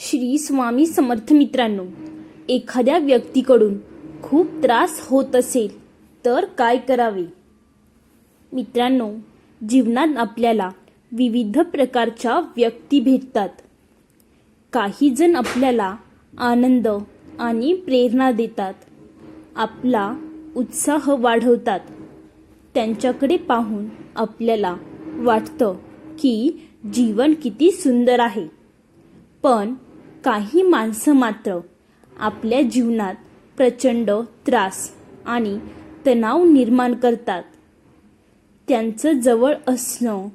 श्री स्वामी समर्थ मित्रांनो एखाद्या व्यक्तीकडून खूप त्रास होत असेल तर काय करावे? मित्रांनो जीवनात आपल्याला विविध प्रकारच्या व्यक्ती भेटतात. काही जण आपल्याला आनंद आणि प्रेरणा देतात. आपला उत्साह वाढवतात. त्यांच्याकडे पाहून आपल्याला वाटतं की जीवन किती सुंदर आहे. पण काही माणसं मात्र आपल्या जीवनात प्रचंड त्रास आणि तणाव निर्माण करतात. त्यांचं जवळ असणं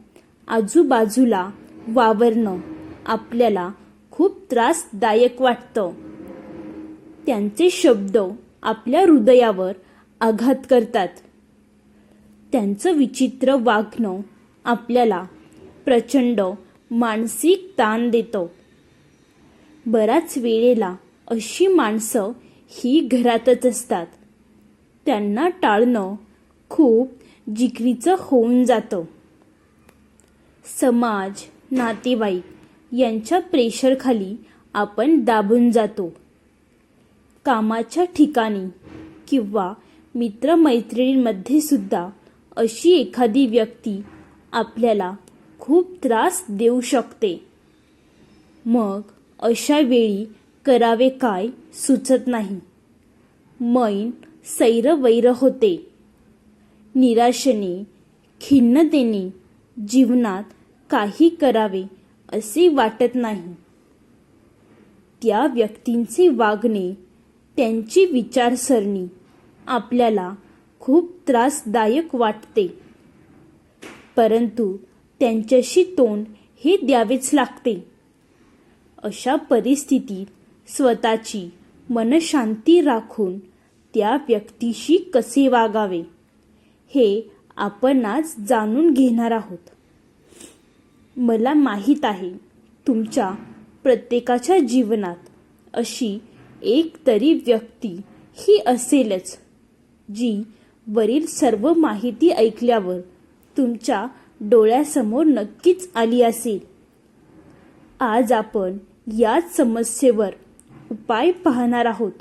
आजूबाजूला वावरणं आपल्याला खूप त्रासदायक वाटतं. त्यांचे शब्द आपल्या हृदयावर आघात करतात. त्यांचं विचित्र वागणं आपल्याला प्रचंड मानसिक ताण देतं. बऱ्याच वेळेला अशी माणसं ही घरातच असतात. त्यांना टाळणं खूप जिकरीचं होऊन जातं. समाज नातेवाईक यांच्या प्रेशरखाली आपण दाबून जातो. कामाच्या ठिकाणी किंवा मित्रमैत्रिणींमध्ये सुद्धा अशी एखादी व्यक्ती आपल्याला खूप त्रास देऊ शकते. मग अशा वेळी करावे काय सुचत नाही. मैन सैरवैर होते. निराशने खिन्नतेने जीवनात काही करावे असे वाटत नाही. त्या व्यक्तींचे वागणे त्यांची विचारसरणी आपल्याला खूप त्रासदायक वाटते. परंतु त्यांच्याशी तोंड हे द्यावेच लागते. अशा परिस्थितीत स्वतःची मनशांती राखून त्या व्यक्तीशी कसे वागावे हे आपण आज जाणून घेणार आहोत. मला माहीत आहे तुमच्या प्रत्येकाच्या जीवनात अशी एक तरी व्यक्ती ही असेलच जी वरील सर्व माहिती ऐकल्यावर तुमच्या डोळ्यासमोर नक्कीच आली असेल. आज आपण याच समस्येवर उपाय पाहणार आहोत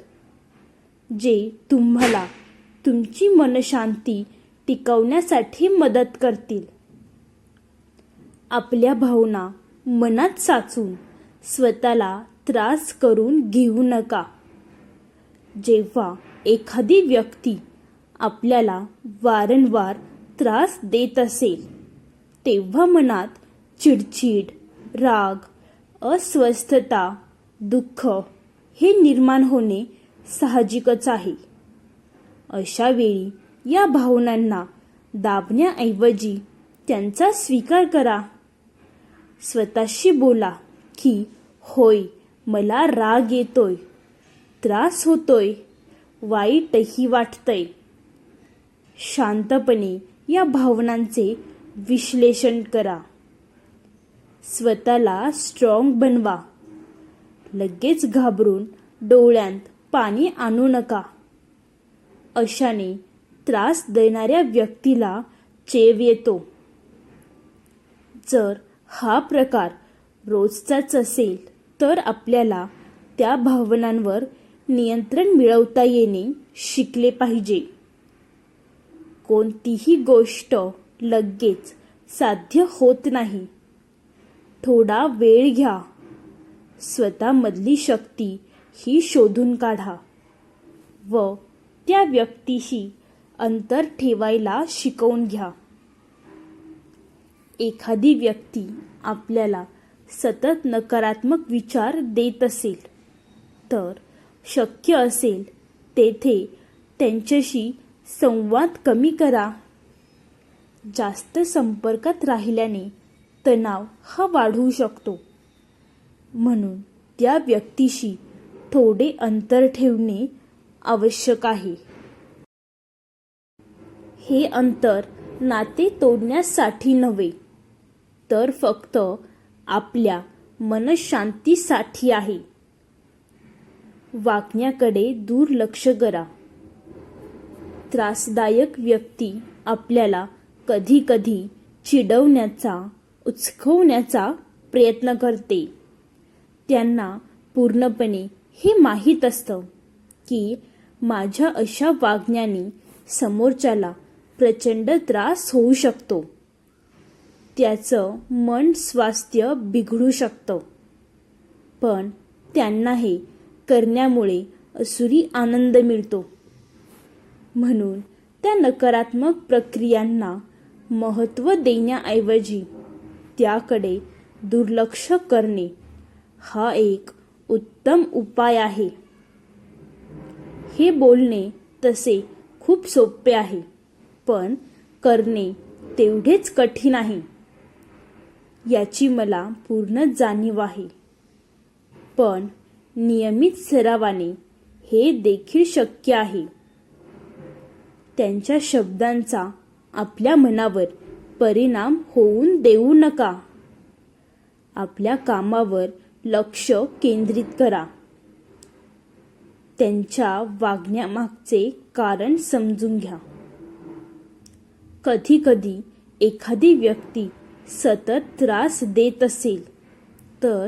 जे तुम्हाला तुमची मनशांती टिकवण्यासाठी मदत करतील. आपल्या भावना मनात साचून स्वतःला त्रास करून घेऊ नका. जेव्हा एखादी व्यक्ती आपल्याला वारंवार त्रास देत असेल तेव्हा मनात चिडचिड राग अस्वस्थता दुःख हे निर्माण होणे साहजिकच आहे. अशा वेळी या भावनांना दाबण्याऐवजी त्यांचा स्वीकार करा. स्वतःशी बोला की होय मला राग येतोय त्रास होतोय वाईटही वाटतंय. शांतपणे या भावनांचे विश्लेषण करा. स्वतःला स्ट्रॉंग बनवा. लगेच घाबरून डोळ्यांत पाणी आणू नका. अशाने त्रास देणाऱ्या व्यक्तीला चेव येतो. जर हा प्रकार रोजचाच असेल तर आपल्याला त्या भावनांवर नियंत्रण मिळवता येणे शिकले पाहिजे. कोणतीही गोष्ट लगेच साध्य होत नाही. थोडा वेळ घ्या. स्वतःमधली शक्ती ही शोधून काढा व त्या व्यक्तीशी अंतर ठेवायला शिकवून घ्या. एखादी व्यक्ती आपल्याला सतत नकारात्मक विचार देत असेल तर शक्य असेल तेथे त्यांच्याशी संवाद कमी करा. जास्त संपर्कात राहिल्याने तणाव हा वाढू शकतो. म्हणून त्या व्यक्तीशी थोडे अंतर ठेवणे आवश्यक आहे. हे अंतर नाते तोडण्यासाठी नव्हे तर फक्त आपल्या मनशांतीसाठी आहे. वागण्याकडे दुर्लक्ष करा. त्रासदायक व्यक्ती आपल्याला कधी कधी चिडवण्याचा उचकवण्याचा प्रयत्न करते. त्यांना पूर्णपणे हे माहीत असतं की माझ्या अशा वागण्याने समोरच्याला प्रचंड त्रास होऊ शकतो. त्याचं मन स्वास्थ्य बिघडू शकतं. पण त्यांना हे करण्यामुळे असुरी आनंद मिळतो. म्हणून त्या नकारात्मक प्रक्रियांना महत्त्व देण्याऐवजी त्याकडे दुर्लक्ष करणे हा एक उत्तम उपाय आहे. हे बोलणे तसे खूप सोपे आहे पण करणे तेवढेच कठीण आहे. याची मला पूर्ण जाणीव आहे. पण नियमित सरावाने हे देखील शक्य आहे. त्यांच्या शब्दांचा आपल्या मनावर परिणाम होऊन देऊ नका. आपल्या कामावर लक्ष केंद्रित करा. त्यांच्या वागण्यामागचे कारण समजून घ्या. कधी कधी एखादी व्यक्ती सतत त्रास देत असेल तर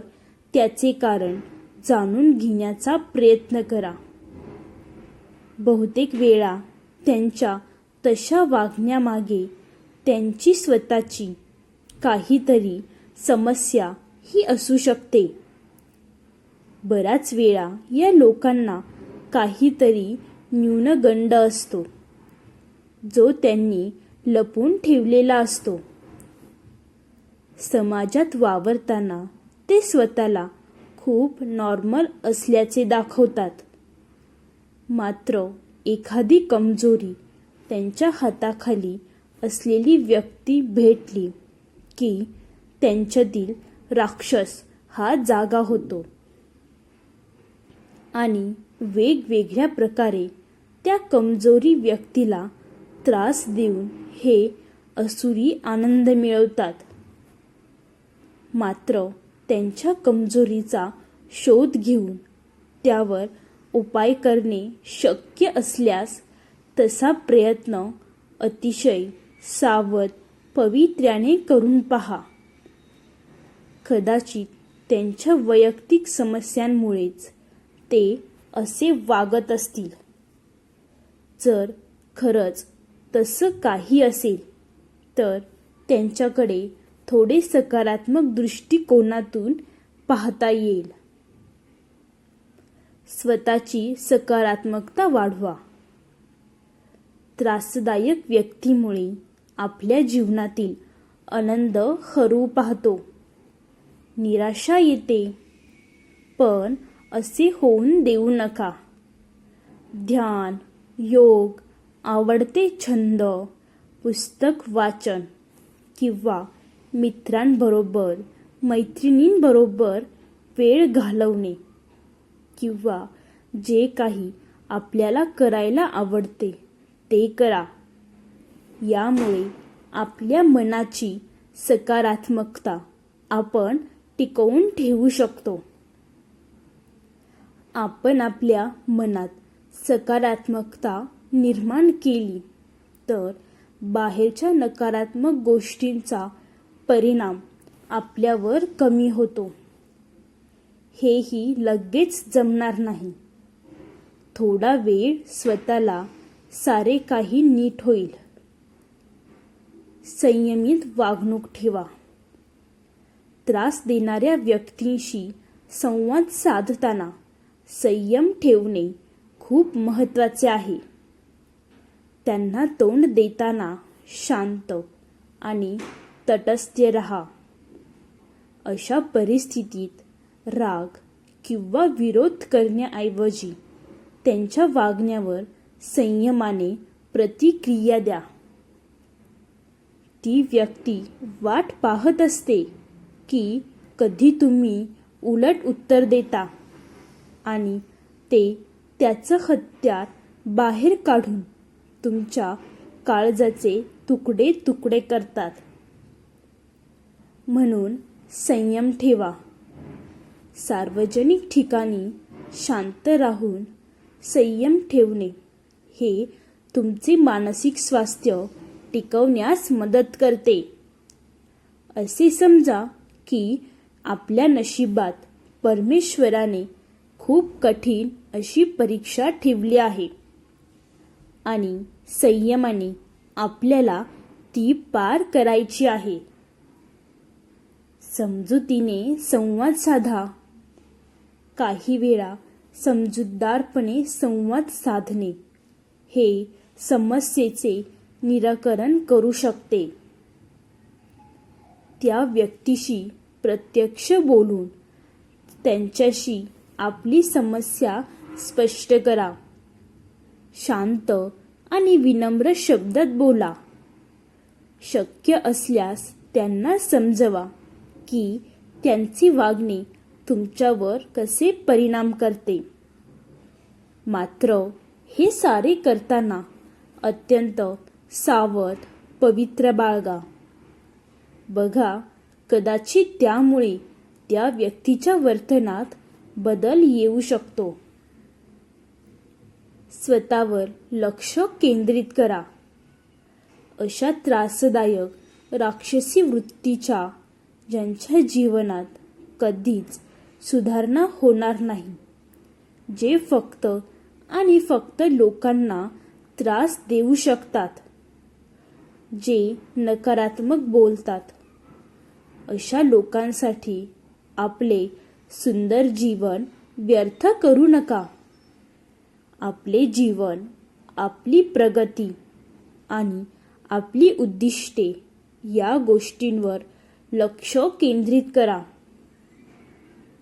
त्याचे कारण जाणून घेण्याचा प्रयत्न करा. बहुतेक वेळा त्यांच्या तशा वागण्यामागे त्यांची स्वतःची काहीतरी समस्या ही असू शकते. बराच वेळा या लोकांना काहीतरी न्यूनगंड असतो जो त्यांनी लपून ठेवलेला असतो. समाजात वावरताना ते स्वतःला खूप नॉर्मल असल्याचे दाखवतात. मात्र एखादी कमजोरी त्यांच्या हाताखाली असलेली व्यक्ती भेटली की त्यांच्यातील राक्षस हा जागा होतो. आणि वेगवेगळ्या प्रकारे त्या कमजोरी व्यक्तीला त्रास देऊन हे असुरी आनंद मिळवतात. मात्र त्यांच्या कमजोरीचा शोध घेऊन त्यावर उपाय करणे शक्य असल्यास तसा प्रयत्न अतिशय सावध पवित्र्याने करून पहा. कदाचित त्यांच्या वैयक्तिक समस्यांमुळेच ते असे वागत असतील. जर खरंच तसं काही असेल तर त्यांच्याकडे थोडे सकारात्मक दृष्टिकोनातून पाहता येईल. स्वतःची सकारात्मकता वाढवा. त्रासदायक व्यक्तीमुळे आपल्या जीवनातील आनंद हरू पाहतो. निराशा येते पण असे होऊन देऊ नका. ध्यान योग आवडते छंद पुस्तक वाचन किंवा मित्रांबरोबर मैत्रिणींबरोबर वेळ घालवणे किंवा जे काही आपल्याला करायला आवडते ते करा. यामुळे आपल्या मनाची सकारात्मकता आपण टिकवून ठेवू शकतो. आपण आपल्या मनात सकारात्मकता निर्माण केली तर बाहेरच्या नकारात्मक गोष्टींचा परिणाम आपल्यावर कमी होतो. हेही लगेच जमणार नाही. थोडा वेळ स्वतःला सारे काही नीट होईल. संयमित वागणूक ठेवा. त्रास देणाऱ्या व्यक्तींशी संवाद साधताना संयम ठेवणे खूप महत्त्वाचे आहे. त्यांना तोंड देताना शांत आणि तटस्थ रहा. अशा परिस्थितीत राग किंवा विरोध करण्याऐवजी त्यांच्या वागण्यावर संयमाने प्रतिक्रिया द्या. ती व्यक्ती वाट पाहत असते की कधी तुम्ही उलट उत्तर देता आणि ते त्याचं हत्यार बाहेर काढून तुमच्या काळजाचे तुकडे तुकडे करतात. म्हणून संयम ठेवा. सार्वजनिक ठिकाणी शांत राहून संयम ठेवणे हे तुमचे मानसिक स्वास्थ्य टिकवण्यास मदत करते. असे समजा की आपल्या नशिबात परमेश्वराने खूप कठीण अशी परीक्षा ठेवली आहे. आणि संयमाने आपल्याला ती पार करायची आहे. समजुतीने संवाद साधा. काही वेळा समजूतदारपणे संवाद साधणे हे समस्येचे निराकरण करू शकते. त्या व्यक्तीशी प्रत्यक्ष बोलून त्यांच्याशी आपली समस्या स्पष्ट करा. शांत आणि विनम्र शब्दात बोला. शक्य असल्यास त्यांना समजवा की त्यांची वागणे तुमच्यावर कसे परिणाम करते. मात्र हे सारे करताना अत्यंत सावध पवित्र बाळगा. बघा कदाचित त्यामुळे त्या व्यक्तीच्या वर्तनात बदल येऊ शकतो. स्वतःवर लक्ष केंद्रित करा. अशा त्रासदायक राक्षसी वृत्तीच्या ज्यांच्या जीवनात कधीच सुधारणा होणार नाही जे फक्त आणि फक्त लोकांना त्रास देऊ शकतात. जे नकारात्मक बोलतात. अशा लोकांसाठी आपले सुंदर जीवन व्यर्थ करू नका. आपले जीवन आपली प्रगती आणि आपली उद्दिष्टे या गोष्टींवर लक्ष केंद्रित करा.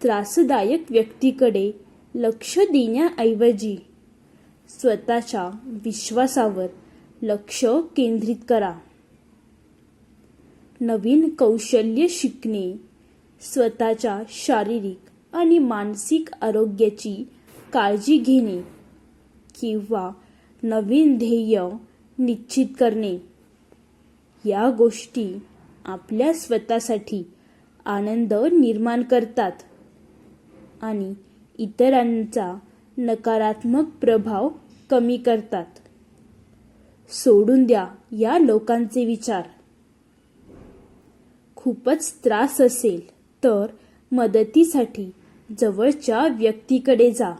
त्रासदायक व्यक्तीकडे लक्ष देण्याऐवजी स्वतःच्या विश्वासावर लक्ष केंद्रित करा. नवीन कौशल्य शिकणे स्वतःच्या शारीरिक आणि मानसिक आरोग्याची काळजी घेणे किंवा नवीन ध्येय निश्चित करणे. या गोष्टी आपल्या स्वतःसाठी आनंद निर्माण करतात आणि इतरांचा नकारात्मक प्रभाव कमी करतात. सोडून द्या या लोकांचे विचार. खूपच त्रास असेल तर मदतीसाठी जवळच्या व्यक्तीकडे जा.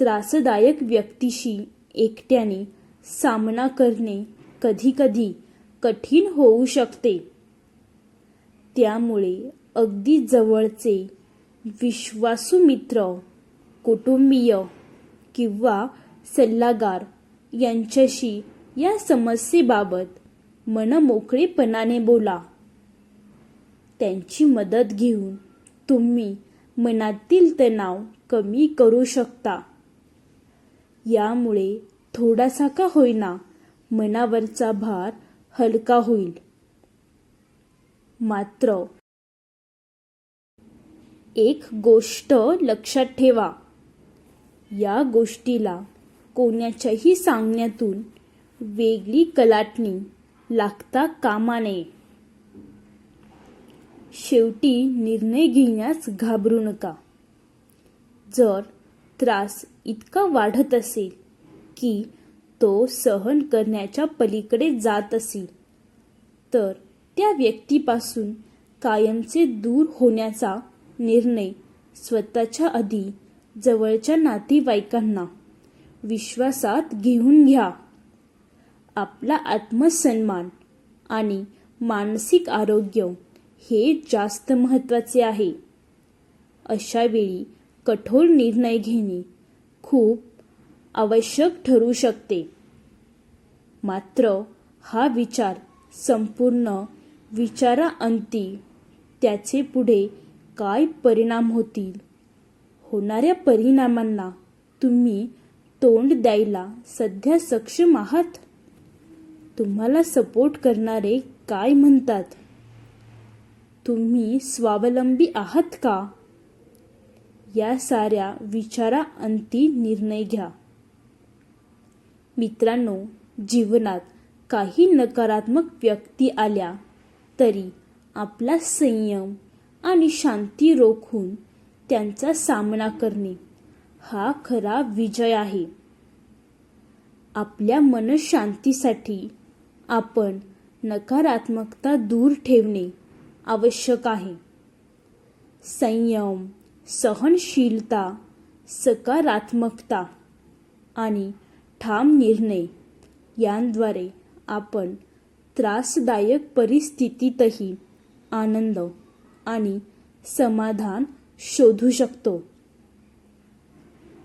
त्रासदायक व्यक्तीशी एकट्याने सामना करणे कधीकधी कठीण होऊ शकते. त्यामुळे अगदी जवळचे विश्वासू मित्र कुटुंबीय किंवा सल्लागार यांच्याशी या समस्येबाबत मनमोकळेपणाने बोला. त्यांची मदत घेऊन तुम्ही मनातील तणाव कमी करू शकता. यामुळे थोडासा का होईना मनावरचा भार हलका होईल. मात्र एक गोष्ट लक्षात ठेवा. या गोष्टीला कोणाच्याही सांगण्यातून वेगळी कलाटणी लागता कामा नये शेवटी निर्णय घेण्यास घाबरू नका. जर त्रास इतका वाढत असेल की तो सहन करण्याच्या पलीकडे जात असेल तर त्या व्यक्तीपासून कायमचे दूर होण्याचा निर्णय स्वतःच्या आधी जवळच्या नातेवाईकांना विश्वासात घेऊन घ्या. आपला आत्मसन्मान आणि मानसिक आरोग्य हे जास्त महत्त्वाचे आहे. अशा वेळी कठोर निर्णय घेणे खूप आवश्यक ठरू शकते. मात्र हा विचार संपूर्ण विचाराअंती त्याचे पुढे काय परिणाम होतील? होणाऱ्या परिणामांना तुम्ही तोंड द्यायला सध्या सक्षम आहात? तुम्हाला सपोर्ट करणारे काय म्हणतात? तुम्ही स्वावलंबी आहात का? या साऱ्या विचारा अंती निर्णय घ्या. मित्रांनो जीवनात काही नकारात्मक व्यक्ती आल्या तरी आपला संयम आणि शांती रोखून त्यांचा सामना करणे हा खरा विजय आहे. आपल्या मनशांतीसाठी आपण नकारात्मकता दूर ठेवणे आवश्यक आहे. संयम सहनशीलता सकारात्मकता आणि ठाम निर्णय यांद्वारे आपण त्रासदायक परिस्थितीतही आनंद आणि समाधान शोधू शकतो.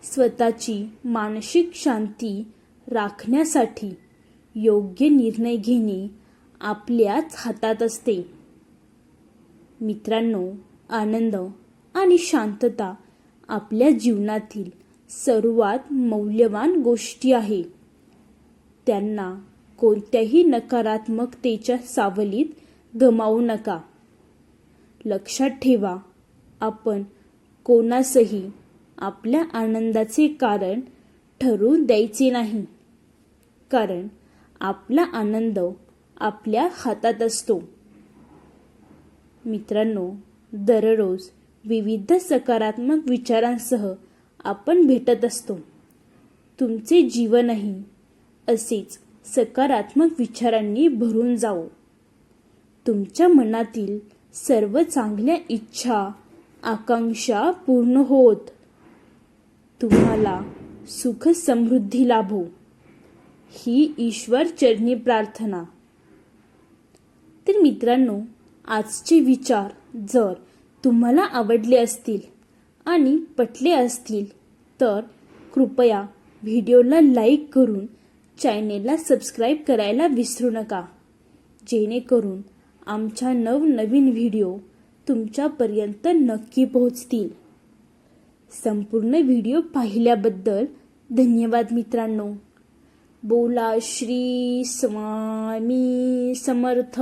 स्वतःची मानसिक शांती राखण्यासाठी योग्य निर्णय घेणे आपल्याच हातात असते. मित्रांनो आनंद आणि शांतता आपल्या जीवनातील सर्वात मौल्यवान गोष्टी आहे. त्यांना कोणत्याही नकारात्मकतेच्या सावलीत गमावू नका. लक्षात ठेवा आपण कोणासही आपल्या आनंदाचे कारण ठरवून द्यायचे नाही. कारण आपला आनंद आपल्या हातात असतो. मित्रांनो दररोज विविध सकारात्मक विचारांसह आपण भेटत असतो. तुमचे जीवनही असेच सकारात्मक विचारांनी भरून जावो. तुमच्या मनातील सर्व चांगल्या इच्छा आकांक्षा पूर्ण होत. तुम्हाला सुख समृद्धी लाभो. ही ईश्वर चरणी प्रार्थना. तर मित्रांनो आजचे विचार जर तुम्हाला आवडले असतील आणि पटले असतील तर कृपया व्हिडिओला लाईक करून चॅनेलला सबस्क्राईब करायला विसरू नका. जेणेकरून आमच्या नवनवीन व्हिडिओ तुमच्यापर्यंत नक्की पोहोचतील. संपूर्ण व्हिडिओ पाहिल्याबद्दल धन्यवाद मित्रांनो. बोला श्री स्वामी समर्थ.